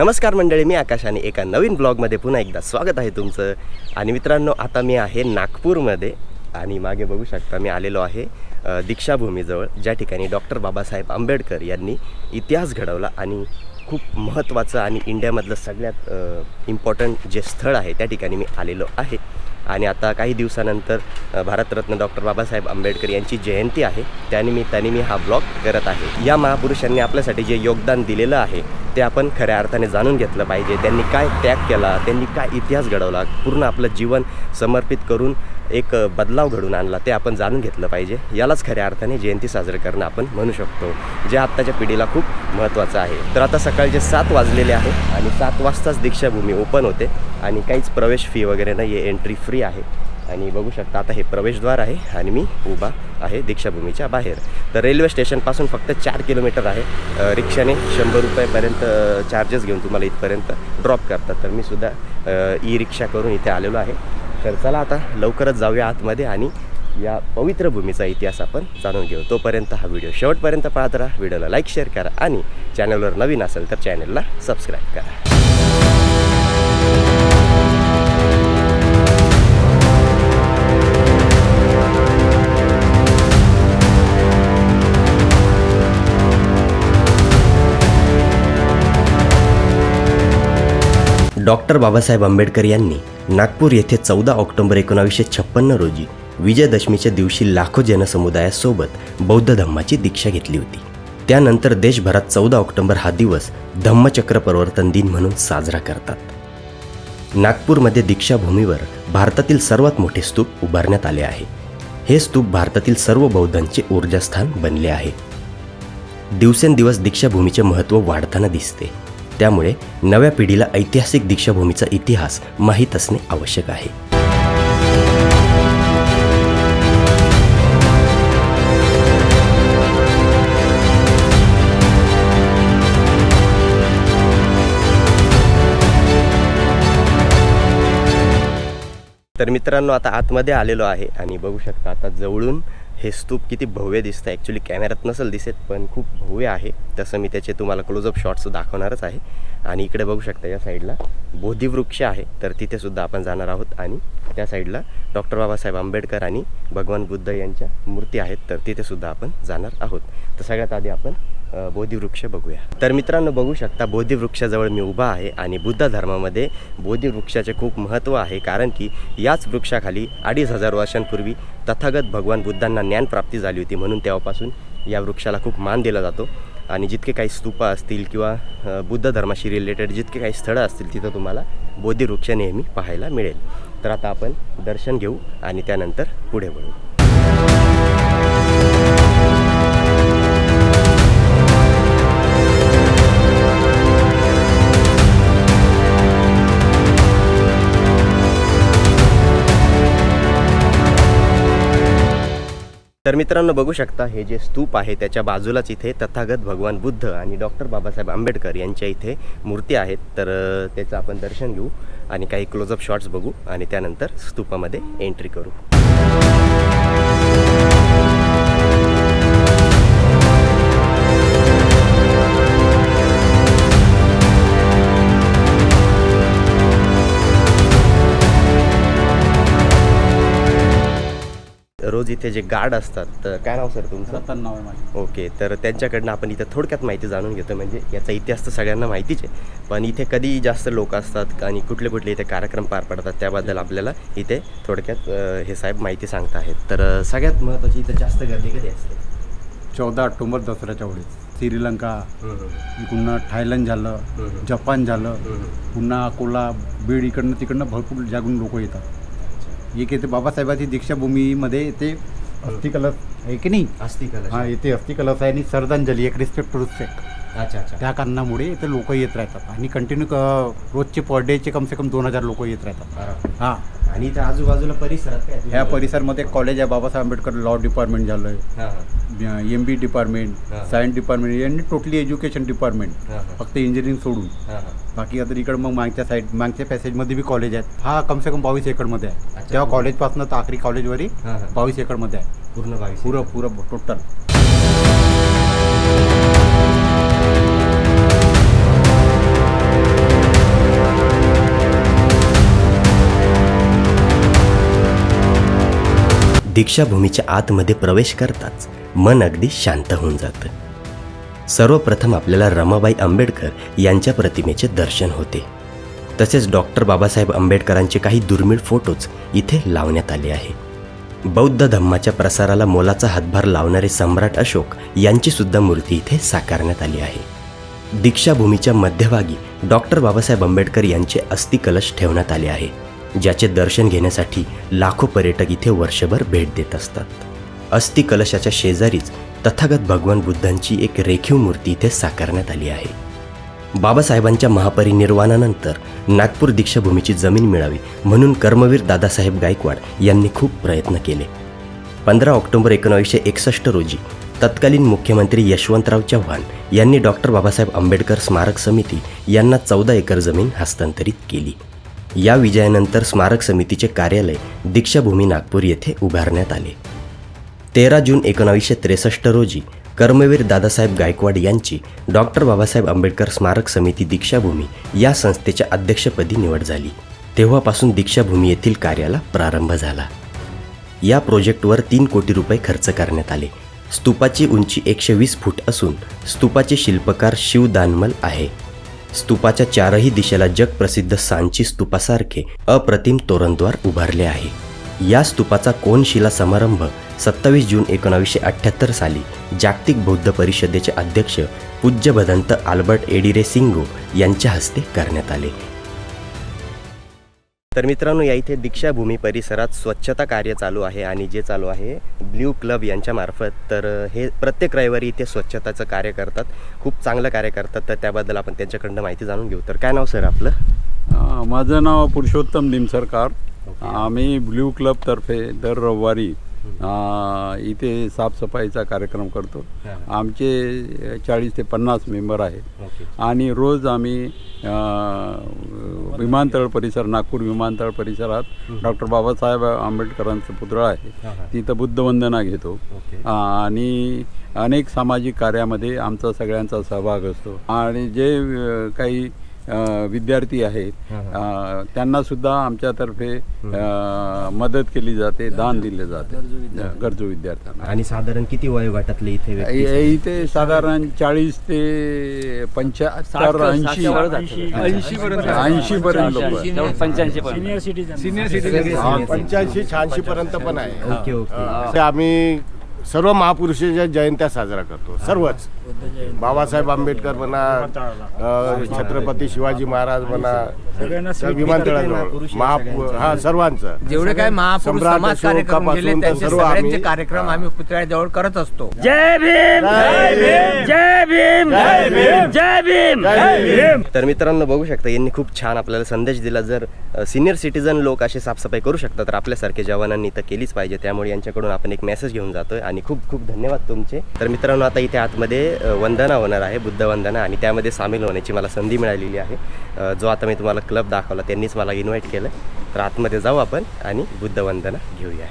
नमस्कार मंडळी मी आकाश आणि एका नवीन ब्लॉगमध्ये पुन्हा एकदा स्वागत आहे तुमचं. आणि मित्रांनो आता मी आहे नागपूरमध्ये आणि मागे बघू शकता मी आलेलो आहे दीक्षाभूमीजवळ. ज्या ठिकाणी डॉक्टर बाबासाहेब आंबेडकर यांनी इतिहास घडवला आणि खूप महत्त्वाचं आणि इंडियामधलं सगळ्यात इम्पॉर्टंट जे स्थळ आहे त्या ठिकाणी मी आलेलो आहे. आणि आता काही दिवसानंतर भारतरत्न डॉक्टर बाबासाहेब आंबेडकर यांची जयंती आहे. त्यानिमित्ताने मी हा ब्लॉग करत आहे. या महापुरुषांनी आपल्यासाठी जे योगदान दिलेलं आहे ते आपण खऱ्या अर्थाने जाणून घेतलं पाहिजे. त्यांनी काय त्याग केला त्यांनी काय इतिहास घडवला पूर्ण आपलं जीवन समर्पित करून एक बदलाव घडून आणला ते आपण जाणून घेतलं पाहिजे. यालाच खऱ्या अर्थाने जयंती साजरी करणं आपण म्हणू शकतो जे आत्ताच्या पिढीला खूप महत्त्वाचं आहे. तर आता सकाळचे सात वाजलेले आहे आणि सात वाजताच दीक्षाभूमी ओपन होते आणि काहीच प्रवेश फी वगैरे नाही आहे एंट्री फ्री आहे. आणि बघू शकता आता हे प्रवेशद्वार आहे आणि मी उभा आहे दीक्षाभूमीच्या बाहेर. तर रेल्वे स्टेशनपासून फक्त चार किलोमीटर आहे. रिक्षाने शंभर रुपयेपर्यंत चार्जेस घेऊन तुम्हाला इथपर्यंत ड्रॉप करतात. तर मी सुद्धा ई रिक्षा करून इथे आलेलो आहे. तर चला आता लवकरच जाऊया आतमध्ये आणि या पवित्र भूमीचा इतिहास आपण जाणून घेऊ. तोपर्यंत हा व्हिडिओ शेवटपर्यंत पाहत राहा. व्हिडिओला लाईक शेअर करा आणि चॅनलवर नवीन असेल तर चॅनलला सबस्क्राईब करा. डॉक्टर बाबासाहेब आंबेडकर यांनी नागपूर येथे चौदा ऑक्टोबर एकोणावीसशे छप्पन्न रोजी विजयदशमीच्या दिवशी लाखो जनसमुदायासोबत बौद्ध धम्माची दीक्षा घेतली होती. त्यानंतर देशभरात चौदा ऑक्टोबर हा दिवस धम्मचक्र प्रवर्तन दिन म्हणून साजरा करतात. नागपूरमध्ये दीक्षाभूमीवर भारतातील सर्वात मोठे स्तूप उभारण्यात आले आहे. हे स्तूप भारतातील सर्व बौद्धांचे ऊर्जास्थान बनले आहे. दिवसेंदिवस दीक्षाभूमीचे महत्त्व वाढताना दिसते. त्यामुळे नव्या पिढीला ऐतिहासिक दीक्षाभूमीचा इतिहास माहीत असणे आवश्यक आहे. तर मित्रांनो आता आतमध्ये आलेलो आहे आणि बघू शकता आता जवळून हे स्तूप किती भव्य दिसतं. ॲक्च्युली कॅमेऱ्यात नसेल दिसत पण खूप भव्य आहे. तसं मी त्याचे तुम्हाला क्लोजअप शॉट्स दाखवणारच आहे. आणि इकडे बघू शकता या साईडला बोधिवृक्ष आहे. तर तिथेसुद्धा आपण जाणार आहोत. आणि त्या साईडला डॉक्टर बाबासाहेब आंबेडकर आणि भगवान बुद्ध यांच्या मूर्ती आहेत. तर तिथेसुद्धा आपण जाणार आहोत. तर सगळ्यात आधी आपण बोधिवृक्ष बघूया. तर मित्रांनो बघू शकता बोधिवृक्षाजवळ मी उभा आहे आणि बुद्ध धर्मामध्ये बोधिवृक्षाचे खूप महत्त्व आहे कारण की याच वृक्षाखाली अडीच हजार वर्षांपूर्वी तथागत भगवान बुद्धांना ज्ञानप्राप्ती झाली होती म्हणून तेव्हापासून या वृक्षाला खूप मान दिला जातो. आणि जितके काही स्तूपा असतील किंवा बुद्ध धर्माशी रिलेटेड जितके काही स्थळं असतील तिथं तुम्हाला बोधिवृक्ष नेहमी पाहायला मिळेल. तर आता आपण दर्शन घेऊ आणि त्यानंतर पुढे वळू. तर मित्रांनो बघू शकता हे जे स्तूप आहे त्याच्या बाजूलाच इथे तथागत भगवान बुद्ध आणि डॉक्टर बाबासाहेब आंबेडकर यांच्या इथे मूर्ती आहेत. तर त्याचं आपण दर्शन घेऊ आणि काही क्लोजअप शॉट्स बघू आणि त्यानंतर स्तूपामध्ये एंट्री करू. रोज इथे जे गार्ड असतात तर काय नाव सर तुमचं? नाव आहे माझे. ओके तर त्यांच्याकडनं आपण इथं थोडक्यात माहिती जाणून घेतो. म्हणजे याचा इतिहास तर सगळ्यांना माहितीच आहे. पण इथे कधी जास्त लोक असतात आणि कुठले कुठले इथे कार्यक्रम पार पडतात त्याबद्दल आपल्याला इथे थोडक्यात हे साहेब माहिती सांगत आहेत. तर सगळ्यात महत्त्वाची इथं जास्त गर्दी कधी असते? चौदा ऑक्टोबर दसऱ्याच्या वेळेस श्रीलंका पुन्हा थायलंड झालं. जपान झालं पुन्हा अकोला बीड इकडनं तिकडनं भरपूर जागून लोक येतात. एक येते बाबासाहेबाची दीक्षाभूमीमध्ये येते अस्थिकलश आहे की नाही? अस्थिकलश हा येते अस्थिकलश आहे आणि श्रद्धांजली एक रिस्पेक्ट टू रिस्पेक्ट अच्छा अच्छा. त्या कारणामुळे इथे लोक येत राहतात आणि कंटिन्यू रोजचे पर डेचे कमसे कम दोन हजार लोक येत राहतात. हां. आणि इथं आजूबाजूला परिसरात काय ह्या परिसरमध्ये कॉलेज आहे बाबासाहेब आंबेडकर लॉ डिपार्टमेंट झालं हां हां. एम बी डिपार्टमेंट हा. सायन्स डिपार्टमेंट यांनी टोटली एज्युकेशन डिपार्टमेंट हां हां. फक्त इंजिनिअरिंग सोडून. हां हां. बाकी आता इकडं मग मागच्या साईड मागच्या पॅसेजमध्ये बी कॉलेज आहेत. हा कमसे कम बावीस एकरमध्ये आहे. अच्छा. तेव्हा कॉलेजपासून तर आखरी कॉलेजवरही हां हां. बावीस एकरमध्ये आहे. पूर्ण बावीस पुरं पुरं टोटल दीक्षाभूमीच्या आतमध्ये प्रवेश करताच मन अगदी शांत होऊन जातं. सर्वप्रथम आपल्याला रमाबाई आंबेडकर यांच्या प्रतिमेचे दर्शन होते. तसेच डॉक्टर बाबासाहेब आंबेडकरांचे काही दुर्मिळ फोटोज इथे लावण्यात आले आहे. बौद्ध धम्माच्या प्रसाराला मोलाचा हातभार लावणारे सम्राट अशोक यांची सुद्धा मूर्ती इथे साकारण्यात आली आहे. दीक्षाभूमीच्या मध्यभागी डॉक्टर बाबासाहेब आंबेडकर यांचे अस्थिकलश ठेवण्यात आले आहे. ज्याचे दर्शन घेण्यासाठी लाखो पर्यटक इथे वर्षभर भेट देत असतात. अस्थिकलशाच्या शेजारीच तथागत भगवान बुद्धांची एक रेखीव मूर्ती इथे साकारण्यात आली आहे. बाबासाहेबांच्या महापरिनिर्वाणानंतर नागपूर दीक्षाभूमीची जमीन मिळावी म्हणून कर्मवीर दादासाहेब गायकवाड यांनी खूप प्रयत्न केले. पंधरा ऑक्टोबर एकोणावीसशे एकसष्ट रोजी तत्कालीन मुख्यमंत्री यशवंतराव चव्हाण यांनी डॉक्टर बाबासाहेब आंबेडकर स्मारक समिती यांना चौदा एकर जमीन हस्तांतरित केली. या विजयानंतर स्मारक समितीचे कार्यालय दीक्षाभूमी नागपूर येथे उभारण्यात आले. तेरा जून एकोणावीसशे त्रेसष्ट रोजी कर्मवीर दादासाहेब गायकवाड यांची डॉक्टर बाबासाहेब आंबेडकर स्मारक समिती दीक्षाभूमी या संस्थेच्या अध्यक्षपदी निवड झाली. तेव्हापासून दीक्षाभूमी येथील कार्याला प्रारंभ झाला. या प्रोजेक्टवर तीन कोटी रुपये खर्च करण्यात आले. स्तूपाची उंची एकशे वीस फूट असून स्तूपाचे शिल्पकार शिव दानमल आहे. स्तूपाच्या चारही दिशेला जगप्रसिद्ध सांची स्तूपासारखे अप्रतिम तोरणद्वार उभारले आहे. या स्तूपाचा कोनशिला समारंभ सत्तावीस जून एकोणावीसशे अठ्ठ्याहत्तर साली जागतिक बौद्ध परिषदेचे अध्यक्ष पूज्य भदंत आल्बर्ट एडिरे सिंगो यांच्या हस्ते करण्यात आले. तर मित्रांनो या इथे दीक्षाभूमी परिसरात स्वच्छता कार्य चालू आहे आणि जे चालू आहे ब्ल्यू क्लब यांच्या मार्फत. तर हे प्रत्येक रविवारी इथे स्वच्छताचं कार्य करतात. खूप चांगलं कार्य करतात. तर त्याबद्दल आपण त्यांच्याकडनं माहिती जाणून घेऊ. तर काय नाव सर आपलं? माझं नाव पुरुषोत्तम निमसरकार आम्ही ब्ल्यू क्लबतर्फे दर रविवारी इथे साफसफाईचा कार्यक्रम करतो. आमचे चाळीस ते पन्नास मेंबर आहेत. आणि रोज आम्ही विमानतळ परिसर नागपूर विमानतळ परिसरात डॉक्टर बाबासाहेब आंबेडकरांचं पुतळा आहे. तिथं बुद्धवंदना घेतो. आणि अनेक सामाजिक कार्यामध्ये आमचा सगळ्यांचा सहभाग असतो. आणि जे काही विद्यार्थी आहेत त्यांना सुद्धा आमच्यातर्फे मदत केली जाते दान दिले जाते. गरजू विद्यार्थ्यांना. आणि साधारण किती वयोगटातले इथे इथे साधारण चाळीस ते पंच्याहत्तर ऐंशी. ऐंशी पर्यंत लोक. पंच्याऐंशी पर्यंत पंच्याऐंशी शहाऐंशी पर्यंत पण आहे. Okay okay. ते आम्ही सर्व महापुरुषाच्या जयंत्या साजरा करतो. सर्वच. बाबासाहेब आंबेडकर म्हणा छत्रपती शिवाजी महाराज म्हणा विमानतळाजवळ महा हा सर्वांचं. जेवढे काय महापुरुष सम्राट समाज कार्य करून गेले अशोकापासून तर त्यांचे सर्व सगळ्यांचे आम्ही- कार्यक्रम आम्ही पुतळ्याजवळ करत असतो. तर मित्रांनो बघू शकता यांनी खूप छान आपल्याला संदेश दिला. जर सिनियर सिटीजन लोक असे साफसफाई करू शकतात तर आपल्यासारखे जवानांनी तर केलीच पाहिजे. त्यामुळे यांच्याकडून आपण एक मेसेज घेऊन जातोय. आणि खूप खूप धन्यवाद तुमचे. तर मित्रांनो आता इथे आतमध्ये वंदना होणार आहे बुद्ध वंदना आणि त्यामध्ये सामील होण्याची मला संधी मिळालेली आहे. जो आता मी तुम्हाला क्लब दाखवला त्यांनीच मला इन्व्हाइट केलं. तर आतमध्ये जाऊ आपण आणि बुद्ध वंदना घेऊया.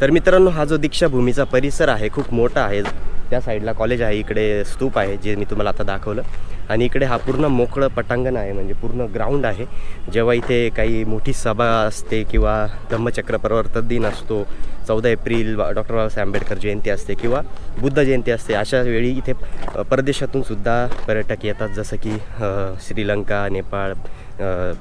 तर मित्रांनो हा जो दीक्षाभूमीचा परिसर आहे खूप मोठा आहे. त्या साईडला कॉलेज आहे इकडे स्तूप आहे जे मी तुम्हाला आता दाखवलं. आणि इकडे हा पूर्ण मोकळं पटांगण आहे म्हणजे पूर्ण ग्राउंड आहे. जेव्हा इथे काही मोठी सभा असते किंवा धम्मचक्र प्रवर्तन दिन असतो चौदा एप्रिल डॉक्टर बाबासाहेब आंबेडकर जयंती असते किंवा बुद्ध जयंती असते अशा वेळी इथे परदेशातून सुद्धा पर्यटक येतात. जसं की श्रीलंका नेपाळ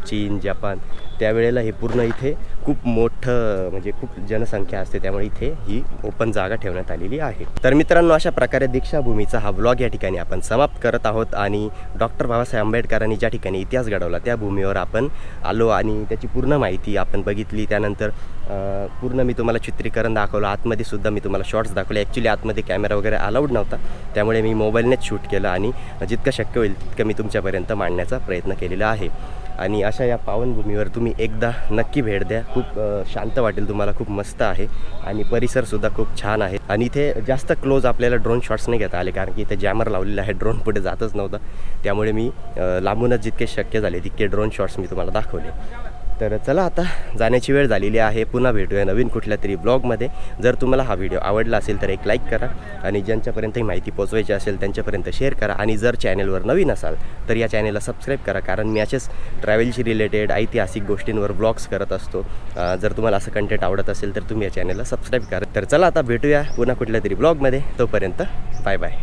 चीन जपान. त्यावेळेला हे पूर्ण इथे खूप मोठं म्हणजे खूप जनसंख्या असते. त्यामुळे इथे ही ओपन जागा ठेवण्यात आलेली आहे. तर मित्रांनो अशा प्रकारे दीक्षाभूमीचा हा ब्लॉग या ठिकाणी आपण समाप्त करत आहोत आणि डॉक्टर बाबासाहेब आंबेडकरांनी ज्या ठिकाणी इतिहास घडवला त्या भूमीवर आपण आलो आणि त्याची पूर्ण माहिती आपण बघितली. त्यानंतर पूर्ण मी तुम्हाला चित्रीकरण दाखवलं. आतमध्ये सुद्धा मी तुम्हाला शॉर्ट्स दाखवले. ॲक्च्युली आतमध्ये कॅमेरा वगैरे अलाउड नव्हता. त्यामुळे मी मोबाईलनेच शूट केलं आणि जितकं शक्य होईल तितकं मी तुमच्यापर्यंत मांडण्याचा प्रयत्न केलेला आहे. आणि अशा या पावनभूमीवर तुम्ही एकदा नक्की भेट द्या. खूप शांत वाटेल तुम्हाला खूप मस्त आहे आणि परिसरसुद्धा खूप छान आहे. आणि इथे जास्त क्लोज आपल्याला ड्रोन शॉट्स नाही घेता आले कारण की इथे जॅमर लावलेलं आहे ड्रोन पुढे जातच नव्हतं. त्यामुळे मी लांबूनच जितके शक्य झाले तितके ड्रोन शॉट्स मी तुम्हाला दाखवले. तर चला आता जाण्याची वेळ झालेली आहे. पुन्हा भेटूया नवीन कुठल्या तरी ब्लॉगमध्ये. जर तुम्हाला हा व्हिडिओ आवडला असेल तर एक लाईक करा आणि ज्यांच्यापर्यंत ही माहिती पोचवायची असेल त्यांच्यापर्यंत शेअर करा. आणि जर चॅनेलवर नवीन असाल तर या चॅनेलला सबस्क्राईब करा. कारण मी असेच ट्रॅव्हलशी रिलेटेड ऐतिहासिक गोष्टींवर ब्लॉग्स करत असतो. जर तुम्हाला असं कंटेंट आवडत असेल तर तुम्ही या चॅनेलला सबस्क्राईब करा. तर चला आता भेटूया पुन्हा कुठल्या तरी ब्लॉगमध्ये तोपर्यंत बाय बाय